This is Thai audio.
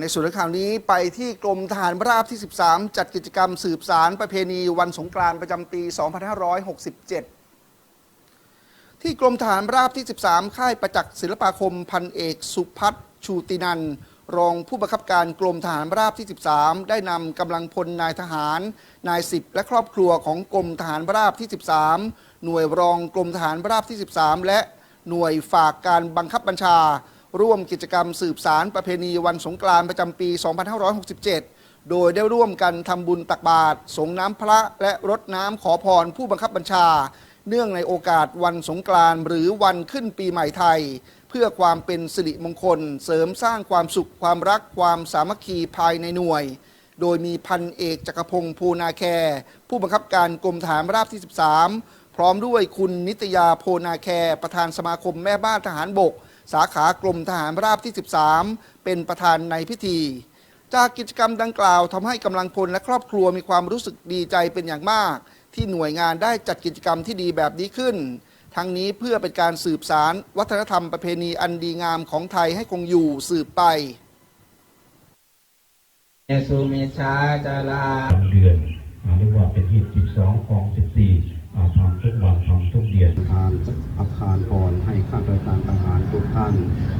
ในส่วนข่าวนี้ไปที่กรมทหารราบที่ 13 จัดกิจกรรมสืบสารประเพณีวันสงกรานต์ประจำปี 2567 ที่กรมทหารราบที่ 13 ค่ายประจักษ์ศิลปาคมพันเอกสุพัฒชูตินันรองผู้บังคับการกรมทหารราบที่ 13 ได้นำกำลังพลนายทหาร นายสิบและครอบครัวของกรมทหารราบที่ 13 หน่วยรองกรมทหารราบที่ 13 และหน่วยฝากการบังคับบัญชา ร่วมกิจกรรมสืบสารประเพณีวันสงกรานต์ประจำปี 2567 โดยได้ร่วมกันทำบุญตักบาตรสงน้ำพระและรดน้ำขอพรผู้บังคับบัญชา เนื่องในโอกาสวันสงกรานต์หรือวันขึ้นปีใหม่ไทย เพื่อความเป็นสิริมงคล เสริมสร้างความสุขความรักความสามัคคีภายในหน่วย โดยมีพันเอกจักรพงศ์ภูนาแคผู้บังคับการกรมฐานราบที่ 13 พร้อมด้วยคุณนิตยาโพนาแคประธานสมาคมแม่บ้านทหารบก สาขากรมทหารราบที่ 13 เป็นประธานในพิธี จากกิจกรรมดังกล่าวทำให้กำลังพลและครอบครัวมีความรู้สึกดีใจเป็นอย่างมาก ที่หน่วยงานได้จัดกิจกรรมที่ดีแบบนี้ขึ้น ทั้งนี้เพื่อเป็นการสืบสารวัฒนธรรมประเพณีอันดีงามของไทยให้คงอยู่สืบไปเยซูมิชาจาลาสามเดือนอ่าเรียกว่าเป็นหีบ12ของ14อ่าทำทุกวันทำทุกเดือนทานอาคารพร